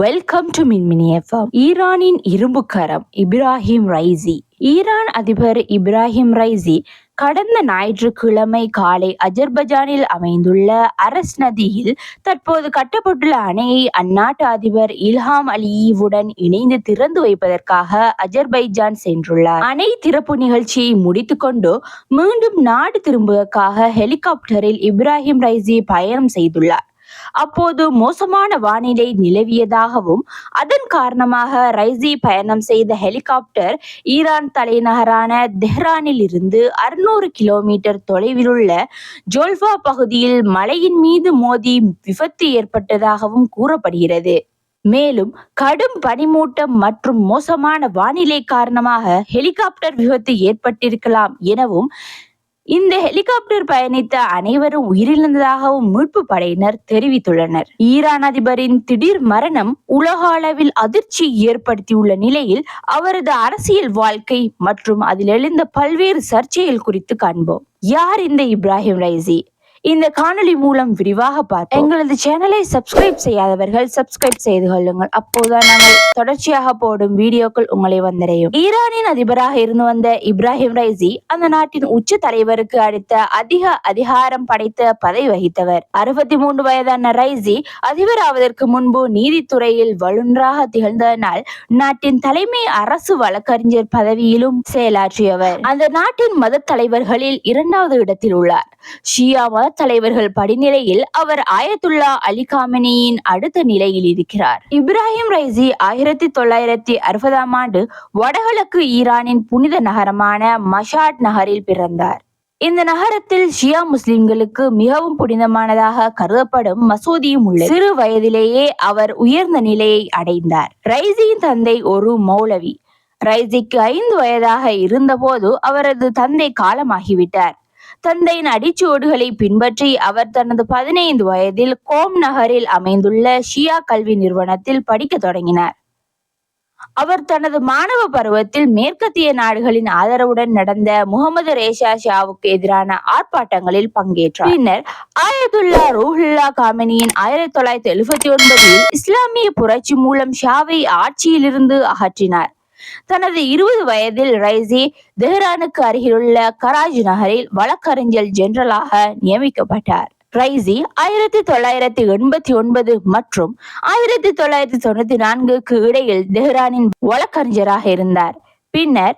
Welcome to Minmini FM ஈரானின் இரும்புக்கரம் Ebrahim Raisi. Iran அதிபர் Ebrahim Raisi கடந்த ஞாயிற்றுக்கிழமை காலை அஜர்பஜானில் அமைந்துள்ள அரஸ் நதியில் தற்போது கட்டப்பட்டுள்ள அணையை அந்நாட்டு அதிபர் இல்ஹாம் அலியுடன் இணைந்து திறந்து வைப்பதற்காக அஜர்பைஜான் சென்றுள்ளார். அணை திறப்பு நிகழ்ச்சியை முடித்துக்கொண்டு மீண்டும் நாடு திரும்புவதற்காக ஹெலிகாப்டரில் இப்ராஹிம் ரைசி பயணம் செய்துள்ளார். அப்போது மோசமான வானிலை நிலவியதாகவும் அதன் காரணமாக ரைசி பயணம் செய்த ஹெலிகாப்டர் ஈரான் தலைநகரான தெஹ்ரானில் இருந்து அறுநூறு கிலோமீட்டர் தொலைவிலுள்ள ஜோல்ஃபா பகுதியில் மலையின் மீது மோதி விபத்து ஏற்பட்டதாகவும் கூறப்படுகிறது. மேலும் கடும் பனிமூட்டம் மற்றும் மோசமான வானிலை காரணமாக ஹெலிகாப்டர் விபத்து ஏற்பட்டிருக்கலாம் எனவும் இந்த ஹெலிகாப்டர் பயணித்த அனைவரும் உயிரிழந்ததாகவும் மீட்பு படையினர் தெரிவித்துள்ளனர். ஈரான் அதிபரின் திடீர் மரணம் உலக அளவில் அதிர்ச்சி ஏற்படுத்தியுள்ள நிலையில் அவரது அரசியல் வாழ்க்கை மற்றும் அதில் எழுந்த பல்வேறு சர்ச்சைகள் குறித்து காண்போம். யார் இந்த இப்ராஹிம் ரைசி? இந்த காணொளி மூலம் விரிவாக பார்த்து எங்களது சேனலை சப்ஸ்கிரைப் செய்யாதவர்கள் சப்ஸ்கிரைப் செய்து கொள்ளுங்கள். அப்போதுதான் நாங்கள் தொடர்ச்சியாக போடும் வீடியோக்கள் உங்களை வந்தடையும். ஈரானின் அதிபராக இருந்து வந்த இப்ராஹிம் ரைசி அந்த நாட்டின் உச்ச தலைவருக்கு அடுத்த அதிக அதிகாரம் படைத்த பதவி வகித்தவர். அறுபத்தி மூன்று வயதான ரைசி அதிபராவதற்கு முன்பு நீதித்துறையில் வலுன்றாக திகழ்ந்ததனால் நாட்டின் தலைமை அரசு வழக்கறிஞர் பதவியிலும் செயலாற்றியவர். அந்த நாட்டின் மத தலைவர்களில் இரண்டாவது இடத்தில் உள்ளார். ஷியா மத தலைவர்கள் படிநிலையில் அவர் ஆயத்துல்லா அலி காமினியின் அடுத்த நிலையில் இருக்கிறார். இப்ராஹிம் ரைசி ஆயிரத்தி தொள்ளாயிரத்தி அறுபதாம் ஆண்டு வடகிழக்கு ஈரானின் புனித நகரமான மஷாட் நகரில் பிறந்தார். இந்த நகரத்தில் ஷியா முஸ்லிம்களுக்கு மிகவும் புனிதமானதாக கருதப்படும் மசூதியும் உள்ளது. சிறு வயதிலேயே அவர் உயர்ந்த நிலையை அடைந்தார். ரைசியின் தந்தை ஒரு மௌலவி. ரைசிக்கு ஐந்து வயதாக இருந்தபோது அவரது தந்தை காலமாகிவிட்டார். தந்தையின் அடிச்சுவடுகளை பின்பற்றி அவர் தனது பதினைந்து வயதில் கோம் நகரில் அமைந்துள்ள ஷியா கல்வி நிறுவனத்தில் படிக்க தொடங்கினார். அவர் தனது மாணவ பருவத்தில் மேற்கத்திய நாடுகளின் ஆதரவுடன் நடந்த முகமது ரேஷா ஷாவுக்கு எதிரான ஆர்ப்பாட்டங்களில் பங்கேற்றார். பின்னர் ஆயதுல்லா ரூஹுல்லா காமினியின் ஆயிரத்தி தொள்ளாயிரத்தி எழுபத்தி ஒன்பதில் இஸ்லாமிய புரட்சி மூலம் ஷாவை ஆட்சியிலிருந்து அகற்றினார். தனது இருபது வயதில் ரைசி தெஹ்ரானுக்கு அருகிலுள்ள கராஜ் நகரில் வழக்கறிஞர் ஜெனரலாக நியமிக்கப்பட்டார். ரைசி ஆயிரத்தி தொள்ளாயிரத்தி எண்பத்தி ஒன்பது மற்றும் ஆயிரத்தி தொள்ளாயிரத்தி தொண்ணூத்தி நான்குக்கு இடையில் தெஹ்ரானின் வழக்கறிஞராக இருந்தார். பின்னர்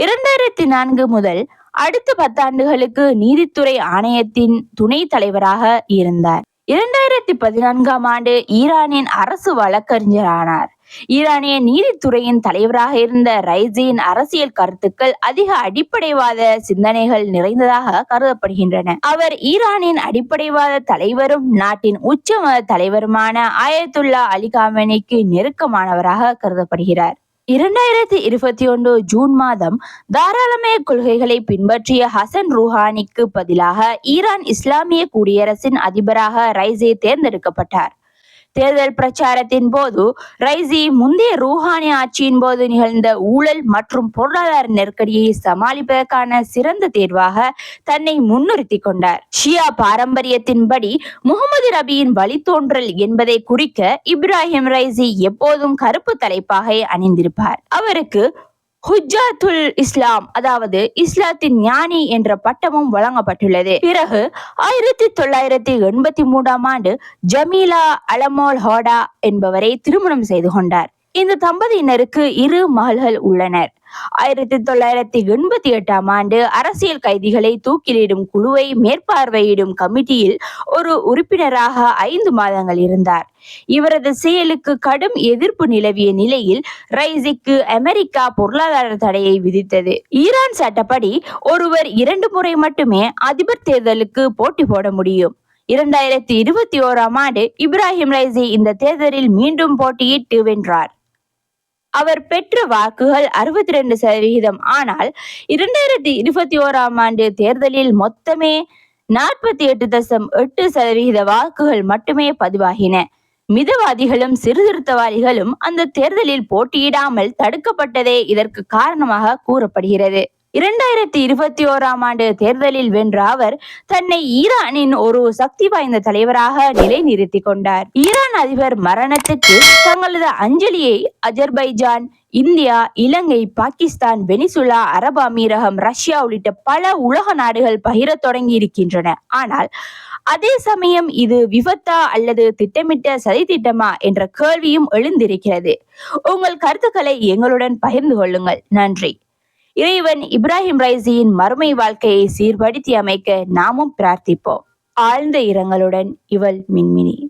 இரண்டாயிரத்தி நான்கு முதல் அடுத்த பத்தாண்டுகளுக்கு நீதித்துறை ஆணையத்தின் துணை தலைவராக இருந்தார். இரண்டாயிரத்தி பதினான்காம் ஆண்டு ஈரானின் அரசு வழக்கறிஞரானார். ஈரானிய நீதித்துறையின் தலைவராக இருந்த ரைசியின் அரசியல் கருத்துக்கள் அதிக அடிப்படைவாத சிந்தனைகள் நிறைந்ததாக கருதப்படுகின்றன. அவர் ஈரானின் அடிப்படைவாத தலைவரும் நாட்டின் உச்ச மத தலைவருமான ஆயத்துல்லா அலி காமெனிக்கு நெருக்கமானவராக கருதப்படுகிறார். இரண்டாயிரத்தி இருபத்தி ஒன்று ஜூன் மாதம் தாராளமய கொள்கைகளை பின்பற்றிய ஹசன் ரூஹானிக்கு பதிலாக ஈரான் இஸ்லாமிய குடியரசின் அதிபராக ரைசே தேர்ந்தெடுக்கப்பட்டார். தேர்தல் பிரச்சாரத்தின் போது ரைசி முந்தைய ரூஹானி ஆட்சியின் போது நிகழ்ந்த ஊழல் மற்றும் பொருளாதார நெருக்கடியை சமாளிப்பதற்கான சிறந்த தேர்வாக தன்னை முன்னிறுத்தி கொண்டார். ஷியா பாரம்பரியத்தின்படி முகமது ரபியின் வழித்தோன்றல் என்பதை குறிக்க இப்ராஹிம் ரைசி எப்போதும் கருப்பு தலைப்பாகை அணிந்திருப்பார். அவருக்கு ஹுஜாத்துல் இஸ்லாம் அதாவது இஸ்லாத்தின் ஞானி என்ற பட்டமும் வழங்கப்பட்டுள்ளது. பிறகு ஆயிரத்தி தொள்ளாயிரத்தி எண்பத்தி மூன்றாம் ஆண்டு ஜமீலா அலமோல் ஹோடா என்பவரை திருமணம் செய்து கொண்டார். இந்த தம்பதியினருக்கு இரு மகள்கள் உள்ளனர். ஆயிரத்தி தொள்ளாயிரத்தி எண்பத்தி எட்டாம் ஆண்டு அரசியல் கைதிகளை தூக்கிலிடும் குழுவை மேற்பார்வையிடும் கமிட்டியில் ஒரு உறுப்பினராக ஐந்து மாதங்கள் இருந்தார். இவரது செயலுக்கு கடும் எதிர்ப்பு நிலவிய நிலையில் ரைசிக்கு அமெரிக்கா பொருளாதார தடையை விதித்தது. ஈரான் சட்டப்படி ஒருவர் இரண்டு முறை மட்டுமே அதிபர் தேர்தலுக்கு போட்டி போட முடியும். இரண்டாயிரத்தி இருபத்தி ஓராம் ஆண்டு இப்ராஹிம் ரைசி இந்த தேர்தலில் மீண்டும் போட்டியிட்டு வென்றார். அவர் பெற்ற வாக்குகள் அறுபத்தி ரெண்டு சதவிகிதம். ஆனால் இரண்டாயிரத்தி இருபத்தி ஓராம் ஆண்டு தேர்தலில் மொத்தமே நாற்பத்தி எட்டு தசம் எட்டு சதவிகித வாக்குகள் மட்டுமே பதிவாகின. மிதவாதிகளும் சீர்திருத்தவாதிகளும் அந்த தேர்தலில் போட்டியிடாமல் தடுக்கப்பட்டதே இதற்கு காரணமாக கூறப்படுகிறது. இரண்டாயிரத்தி இருபத்தி ஓராம் ஆண்டு தேர்தலில் வென்ற அவர் தன்னை ஈரானின் ஒரு சக்தி வாய்ந்த தலைவராக நிலைநிறுத்தி கொண்டார். ஈரான் அதிபர் மரணத்துக்கு தங்களது அஞ்சலியை Azerbaijan India Ilangai Pakistan Venezuela அரபு அமீரகம் ரஷ்யா உள்ளிட்ட பல உலக நாடுகள் பகிரத் தொடங்கி இருக்கின்றன. ஆனால் அதே சமயம் இது விபத்தா அல்லது திட்டமிட்ட சதி திட்டமா என்ற கேள்வியும் எழுந்திருக்கிறது. உங்கள் கருத்துக்களை எங்களுடன் பகிர்ந்து கொள்ளுங்கள். நன்றி. இறைவன் இப்ராஹிம் ரைசியின் மறுமை வாழ்க்கையை சீர்படுத்தி அமைக்க நாமும் பிரார்த்திப்போம். ஆழ்ந்த இரங்கலுடன் இவள் மின்மினி.